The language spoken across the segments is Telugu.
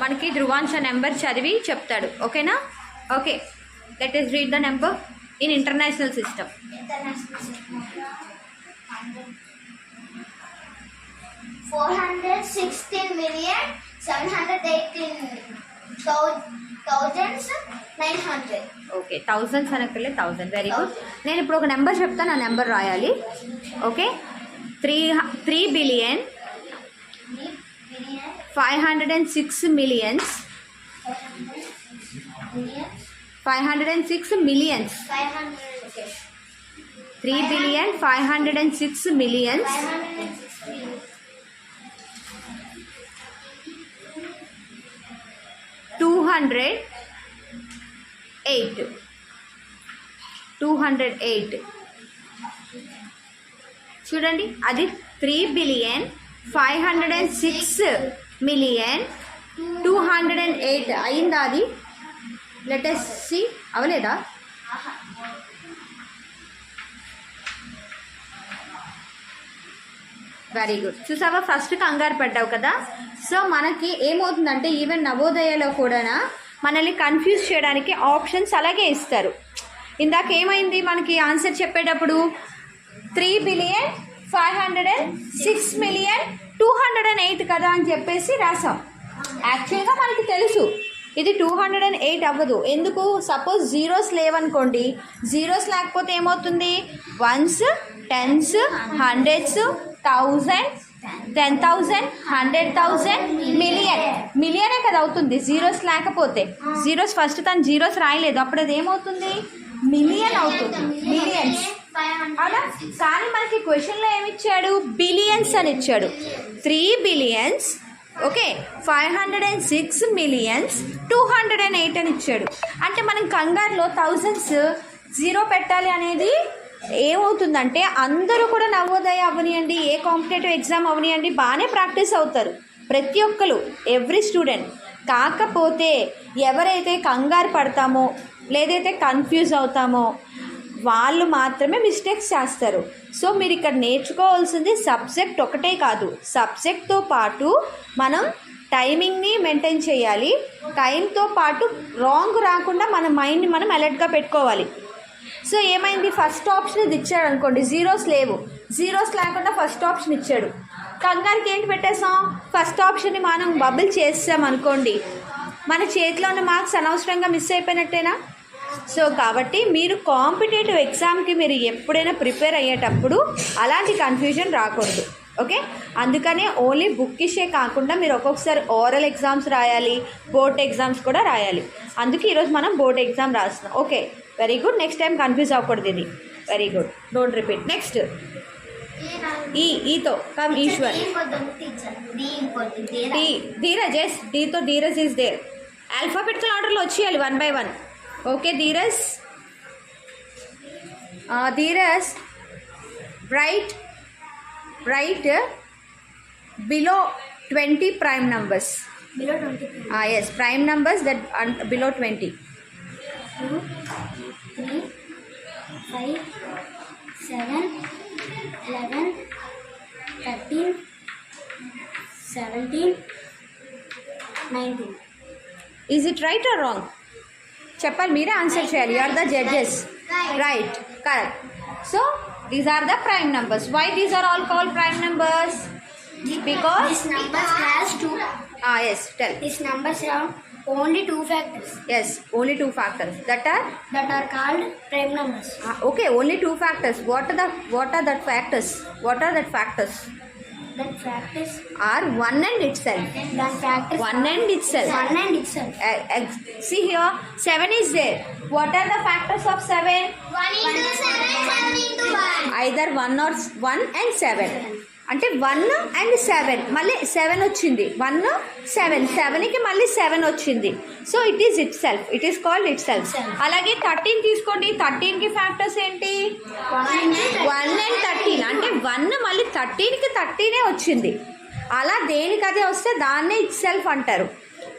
మనకి ధ్రువాంశ నెంబర్ చదివి చెప్తాడు. ఓకేనా? Okay. Let us read the number in international system four hundred sixteen million seven hundred eighteen thousands nine hundred okay thousands అనకలే thousand very good నేను ఇప్పుడు ఒక నెంబర్ చెప్తాను ఆ నెంబర్ రాయాలి. Okay three three billion five hundred and six millions. Five hundred and six millions. Three billion five hundred and six millions. Two hundred eight. Two hundred eight. చూడండి అది three billion five hundred and six million two hundred and eight అయిందా అది? లెటెస్ట్ సి అవలేదా? వెరీ గుడ్ చూసావా? ఫస్ట్ కంగారు పడ్డావు కదా? సో మనకి ఏమవుతుందంటే ఈవెన్ నవోదయలో కూడా మనల్ని కన్ఫ్యూజ్ చేయడానికి ఆప్షన్స్ అలాగే ఇస్తారు. ఇందాక ఏమైంది? మనకి ఆన్సర్ చెప్పేటప్పుడు three billion five hundred and six million two hundred and eight కదా అని చెప్పేసి రాసాం యాక్చువల్గా మనకి తెలుసు. ఇది టూ హండ్రెడ్ అండ్ ఎయిట్ అవ్వదు. ఎందుకు? Suppose zeros లేవనుకోండి. జీరోస్ లేకపోతే ఏమవుతుంది? Ones tens hundreds thousand ten thousand hundred thousand million మిలియనే కదా అవుతుంది. జీరోస్ లేకపోతే. జీరోస్ ఫస్ట్ తను జీరోస్ రాయలేదు. అప్పుడు అది ఏమవుతుంది? మిలియన్ అవుతుంది. మిలియన్స్ అవునా? కానీ మనకి క్వశ్చన్లో ఏమిచ్చాడు? బిలియన్స్ అని ఇచ్చాడు. Three billions okay five hundred and six millions two hundred and eight అని ఇచ్చాడు. అంటే మనం కంగారులో థౌజండ్స్ జీరో పెట్టాలి అనేది ఏమవుతుందంటే అందరూ కూడా నవోదయ అవనియండి ఏ కాంపిటేటివ్ ఎగ్జామ్ అవనియండి బాగానే ప్రాక్టీస్ అవుతారు. ప్రతి ఒక్కరు ఎవ్రీ స్టూడెంట్. కాకపోతే ఎవరైతే కంగారు పడతామో లేదైతే కన్ఫ్యూజ్ అవుతామో వాళ్ళు మాత్రమే మిస్టేక్స్ చేస్తారు. సో మీరు ఇక్కడ నేర్చుకోవాల్సింది సబ్జెక్ట్ ఒకటే కాదు. సబ్జెక్ట్తో పాటు మనం టైమింగ్ని మెయింటైన్ చేయాలి. టైంతో పాటు రాంగ్ రాకుండా మన మైండ్ని మనం అలర్ట్గా పెట్టుకోవాలి. సో ఏమైంది? ఫస్ట్ ఆప్షన్ ఇది ఇచ్చాడు అనుకోండి. జీరోస్ లేవు. జీరోస్ లేకుండా ఫస్ట్ ఆప్షన్ ఇచ్చాడు. కంగారికి ఏంటి పెట్టేసాం ఫస్ట్ ఆప్షన్ని మనం బబుల్ చేసాం అనుకోండి. మన చేతిలో ఉన్న మార్క్స్ అనవసరంగా మిస్ అయిపోయినట్టేనా? సో కాబట్టి మీరు కాంపిటేటివ్ ఎగ్జామ్కి మీరు ఎప్పుడైనా ప్రిపేర్ అయ్యేటప్పుడు అలాంటి కన్ఫ్యూజన్ రాకూడదు ఓకే? అందుకనే ఓన్లీ బుక్కిషే కాకుండా మీరు ఒక్కొక్కసారి ఓరల్ ఎగ్జామ్స్ రాయాలి బోర్డ్ ఎగ్జామ్స్ కూడా రాయాలి. అందుకే ఈరోజు మనం బోర్డ్ ఎగ్జామ్ రాస్తున్నాం okay? Very good. Next time confuse అవ్వకూడదు ఇది. Very good. Don't repeat. Next. E ఈతో. Come Eshwar. Dheeraj. S డీతో ధీరజ్ ఈస్ దేర్ ఆల్ఫాబెటికల్ ఆర్డర్లో వచ్చేయాలి one by one Okay, Dheeraj? Uh, Dheeraj, write, write uh, below 20 prime numbers. Below 20? Ah, yes, prime numbers that are below 20. 2, 3, 5, 7, 11, 13, 17, 19. Is it right or wrong? Wrong చెప్పాలి మీరే ఆన్సర్ చేయాలి you are the judges right correct so these are the prime numbers why these are all call prime numbers because This number has two. Yes tell These numbers have only two factors. Yes only two factors that are that are called prime numbers. Okay only two factors what are the what are that factors what are that factors That factors, That practice. One and itself. That practice. One and itself. One and itself. Uh, uh, see here, seven is there. What are the factors of seven? One into seven, seven into one. Either one or one and seven. seven. అంటే వన్ అండ్ సెవెన్ మళ్ళీ సెవెన్ వచ్చింది. వన్ సెవెన్ సెవెన్కి మళ్ళీ సెవెన్ వచ్చింది. So it is itself it is called itself అలాగే థర్టీన్ తీసుకోండి. థర్టీన్కి ఫ్యాక్టర్స్ ఏంటి? వన్ అండ్ థర్టీన్ అంటే వన్ మళ్ళీ థర్టీన్కి థర్టీనే వచ్చింది. అలా దేనికి అదే వస్తే దాన్నే ఇట్ సెల్ఫ్ అంటారు.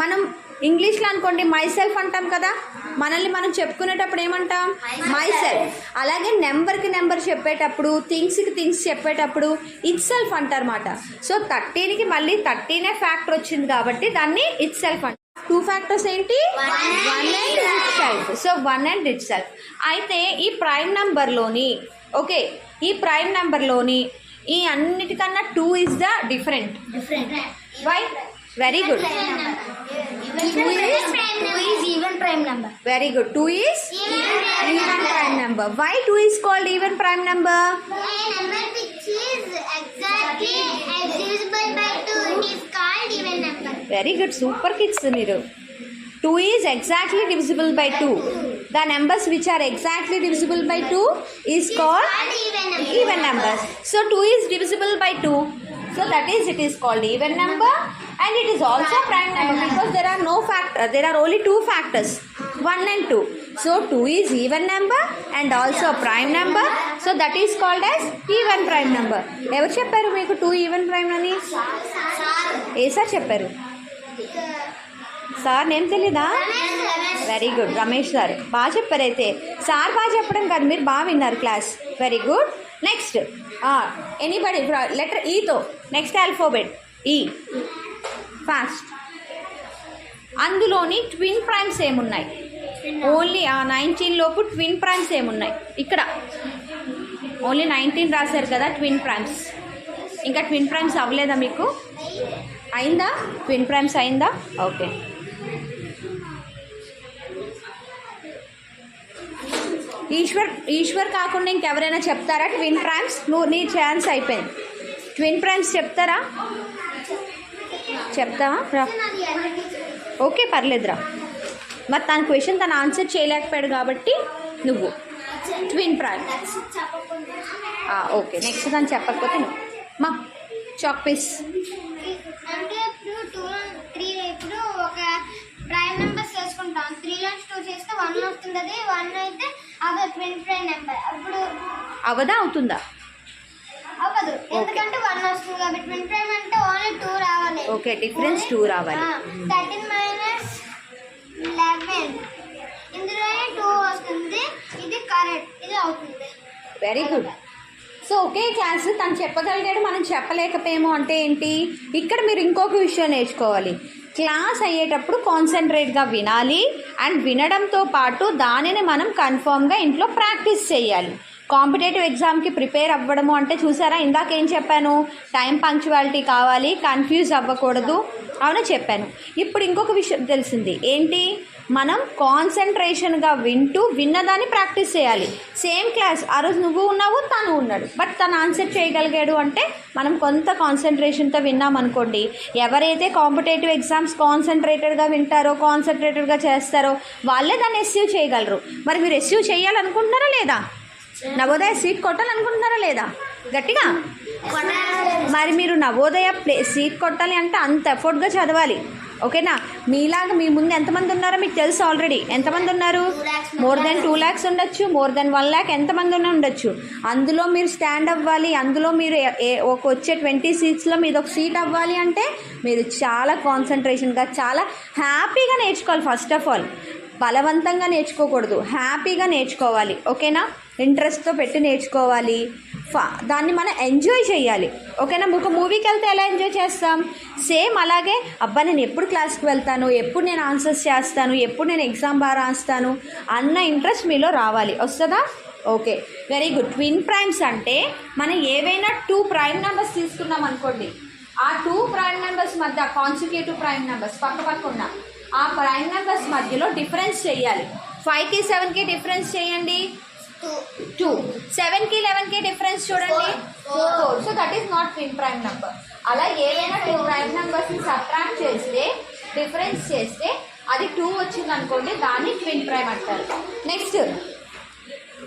మనం ఇంగ్లీష్లో అనుకోండి మై సెల్ఫ్ అంటాం కదా. మనల్ని మనం చెప్పుకునేటప్పుడు ఏమంటాం? మై సెల్ఫ్ అలాగే నెంబర్కి నెంబర్ చెప్పేటప్పుడు థింగ్స్కి థింగ్స్ చెప్పేటప్పుడు ఇట్ సెల్ఫ్ అంటారన్నమాట సో థర్టీన్కి మళ్ళీ థర్టీనే ఫ్యాక్టర్ వచ్చింది కాబట్టి దాన్ని ఇట్ సెల్ఫ్ అంటారు టూ ఫ్యాక్టర్స్ ఏంటి one and itself so one and itself అయితే ఈ ప్రైమ్ నెంబర్లోని ఓకే ఈ ప్రైమ్ నెంబర్లోని ఈ అన్నిటికన్నా two is the different Different. Why very good 2 is, even prime number. Very good. 2 is even, even prime, prime number. number. Why 2 is called even prime number? A number which is exactly divisible by 2 is called even number. Very good. Super kids, Niru. 2 is exactly divisible by 2. The numbers which are exactly divisible by 2 is called even numbers. So 2 is divisible by 2. So that is it is called even number and it is also prime number because there are no factor there are only two factors 1 and 2. So 2 is even number and also prime number. So that is called as even prime number. ఎవరు చెప్పారు మీకు టూ ఈవెన్ ప్రైమ్ అని ఏ సార్ చెప్పారు సార్ నేమ్ తెలీదా వెరీ గుడ్ రమేష్ సార్ బాగా చెప్పారు అయితే సార్ బాగా చెప్పడం కాదు మీరు బాగా విన్నారు class very good next anybody letter ఈతో next alphabet ఈ ఫాస్ట్ అందులోని ట్విన్ ప్రైమ్స్ ఏమున్నాయి? ఓన్లీ ఆ నైన్టీన్ లోపు ట్విన్ ప్రైమ్స్ ఏమున్నాయి? ఇక్కడ. ఓన్లీ నైన్టీన్ రాశారు కదా ట్విన్ ప్రైమ్స్ ఇంకా ట్విన్ ప్రైమ్స్ అవ్వలేదా మీకు? అయిందా? ట్విన్ ప్రైమ్స్ అయిందా? ఓకే ఈశ్వర్ ఈశ్వర్ కాకుండా ఇంకెవరైనా చెప్తారా? ట్విన్ ప్రైమ్స్ నువ్వు నీ ఛాన్స్ అయిపోయింది. ట్విన్ ప్రైమ్స్ చెప్తారా? చెప్తావా? రా. ఓకే పర్లేదురా మరి తన క్వశ్చన్ తను ఆన్సర్ చేయలేకపోయాడు కాబట్టి నువ్వు. ట్విన్ ప్రైమ్ ఓకే నెక్స్ట్ తను చెప్పకపోతే నువ్వు. మా చాక్ పీస్ అంటే ఇప్పుడు టూ త్రీ ఇప్పుడు ఒక ప్రైమ్ నెంబర్స్ చేసుకుంటాం త్రీ నుంచి టూ చేస్తే వన్ వస్తుంది వన్ అయితే అవదా అవుతుందా? అవ్వదు. ఎందుకంటే వన్ వస్తుంది కాబట్టి ట్వంటీ ప్రైమ్ అంటే ఓన్లీ టూ రావాలి. ఓకే డిఫరెన్స్ టూ రావాలి. థర్టీన్ మైనస్ లెవెన్ ఇందులోనే టూ వస్తుంది. ఇది కరెక్ట్ ఇది అవుతుంది. Very good so okay class తను చెప్పగలిగాడు మనం చెప్పలేకపోయాము అంటే ఏంటి? ఇక్కడ మీరు ఇంకొక విషయం నేర్చుకోవాలి. క్లాస్ అయ్యేటప్పుడు కాన్సన్ట్రేట్గా వినాలి అండ్ వినడంతో పాటు దానిని మనం కన్ఫర్మ్గా ఇంట్లో ప్రాక్టీస్ చేయాలి. కాంపిటేటివ్ ఎగ్జామ్కి ప్రిపేర్ అవ్వడము అంటే చూసారా ఇందాక ఏం చెప్పాను? టైం పంక్చువాలిటీ కావాలి కన్ఫ్యూజ్ అవ్వకూడదు. అవును చెప్పాను. ఇప్పుడు ఇంకొక విషయం తెలిసింది. ఏంటి? మనం కాన్సన్ట్రేషన్గా వింటూ విన్నదాన్ని ప్రాక్టీస్ చేయాలి. సేమ్ క్లాస్ ఆ రోజు నువ్వు ఉన్నావు తను ఉన్నాడు. బట్ తను ఆన్సర్ చేయగలిగాడు అంటే మనం కొంత కాన్సన్ట్రేషన్తో విన్నాం అనుకోండి. ఎవరైతే కాంపిటేటివ్ ఎగ్జామ్స్ కాన్సన్ట్రేటెడ్గా వింటారో కాన్సన్ట్రేటెడ్గా చేస్తారో వాళ్ళే దాన్ని ఎస్యూ చేయగలరు. మరి మీరు ఎస్యూ చేయాలనుకుంటున్నారా లేదా? నవోదయ సీట్ కొట్టాలనుకుంటున్నారా లేదా? గట్టిగా? మరి మీరు నవోదయ ప్లే సీట్ కొట్టాలి అంటే అంత ఎఫర్ట్గా చదవాలి. ఓకేనా? మీలాగా మీ ముందు ఎంతమంది ఉన్నారో మీకు తెలుసు ఆల్రెడీ ఎంతమంది ఉన్నారు? మోర్ దెన్ టూ ల్యాక్స్ ఉండొచ్చు. మోర్ దెన్ వన్ ల్యాక్ ఎంతమంది ఉన్నా ఉండొచ్చు. అందులో మీరు స్టాండ్ అవ్వాలి. అందులో మీరు ఒక వచ్చే ట్వంటీ సీట్స్లో మీది ఒక సీట్ అవ్వాలి అంటే మీరు చాలా కాన్సన్ట్రేషన్గా చాలా హ్యాపీగా నేర్చుకోవాలి ఫస్ట్ ఆఫ్ ఆల్ బలవంతంగా నేర్చుకోకూడదు. హ్యాపీగా నేర్చుకోవాలి. ఓకేనా? ఇంట్రెస్ట్తో పెట్టి నేర్చుకోవాలి. దాన్ని మనం ఎంజాయ్ చేయాలి. ఓకేనా? ఒక మూవీకి వెళ్తే ఎలా ఎంజాయ్ చేస్తాం? సేమ్ అలాగే అబ్బా నేను ఎప్పుడు క్లాస్కి వెళ్తాను? ఎప్పుడు నేను ఆన్సర్స్ చేస్తాను? ఎప్పుడు నేను ఎగ్జామ్ బాగా రాస్తాను? అన్న ఇంట్రెస్ట్ మీలో రావాలి. వస్తుందా? Okay. Very good. Twin primes అంటే మనం ఏవైనా టూ ప్రైమ్ నెంబర్స్ తీసుకున్నాం అనుకోండి. ఆ టూ ప్రైమ్ నెంబర్స్ మధ్య కాన్సిక్యూటివ్ ప్రైమ్ నెంబర్స్ పక్క పక్క ఉన్న ఆ ప్రైమ్ నెంబర్స్ మధ్యలో డిఫరెన్స్ చేయాలి ఫైవ్కి సెవెన్కి డిఫరెన్స్ చేయండి టూ సెవెన్కి లెవెన్కి డిఫరెన్స్ చూడండి. Four so that is not twin prime number అలా ఏదైనా టూ ప్రైమ్ నెంబర్స్ని సబ్ట్రాక్ట్ చేస్తే డిఫరెన్స్ చేస్తే అది టూ వచ్చింది అనుకోండి దాన్ని ట్విన్ ప్రైమ్ అంటారు. నెక్స్ట్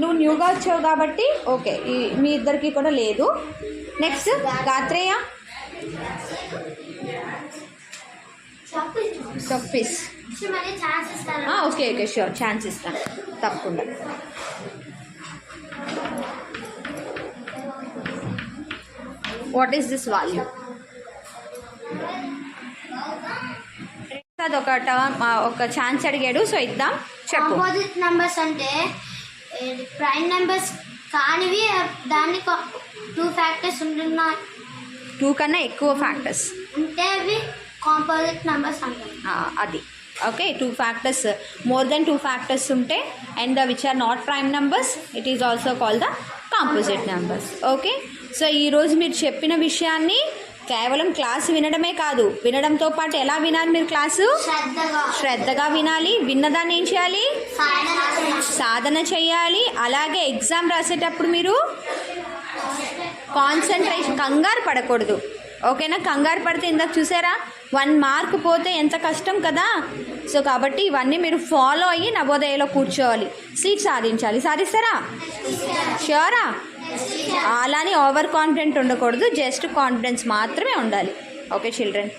నువ్వు న్యూగా వచ్చావు కాబట్టి ఓకే ఈ మీ ఇద్దరికి కూడా లేదు. Next Gatreya. Okay okay sure chance ఇస్తాను. తప్పకుండా. వాట్ ఈస్ దిస్ వాల్యూ అదొక టర్మ్ ఒక ఛాన్స్ అడిగాడు సో ఇద్దాం. చెప్పు. కాంపోజిట్ నెంబర్స్ అంటే ప్రైమ్ నెంబర్స్ కానివి దాన్ని టూ ఫ్యాక్టర్స్ ఉంటున్నాయి టూ కన్నా ఎక్కువ ఫ్యాక్టర్స్ ఉంటే అవి కాంపోజిట్ నెంబర్స్ అంటారు. అది. Okay two factors more than two factors ఉంటే and the which are not prime numbers it is also call the composite numbers okay so ఈరోజు మీరు చెప్పిన విషయాన్ని కేవలం క్లాస్ వినడమే కాదు వినడంతో పాటు ఎలా వినాలి మీరు క్లాసు? శ్రద్ధగా. వినాలి. విన్నదాన్ని ఏం చేయాలి? సాధన చేయాలి. సాధన చేయాలి. అలాగే ఎగ్జామ్ రాసేటప్పుడు మీరు కాన్సన్ట్రేషన్ కంగారు పడకూడదు. ఓకేనా? కంగారు పడితే ఇందాక చూసారా? వన్ మార్క్ పోతే ఎంత కష్టం కదా? సో కాబట్టి ఇవన్నీ మీరు ఫాలో అయ్యి నవోదయలో కూర్చోవాలి. సీట్ సాధించాలి. సాధిస్తారా? షూరా అలానే ఓవర్ కాన్ఫిడెంట్ ఉండకూడదు జస్ట్ కాన్ఫిడెన్స్ మాత్రమే ఉండాలి. Okay children.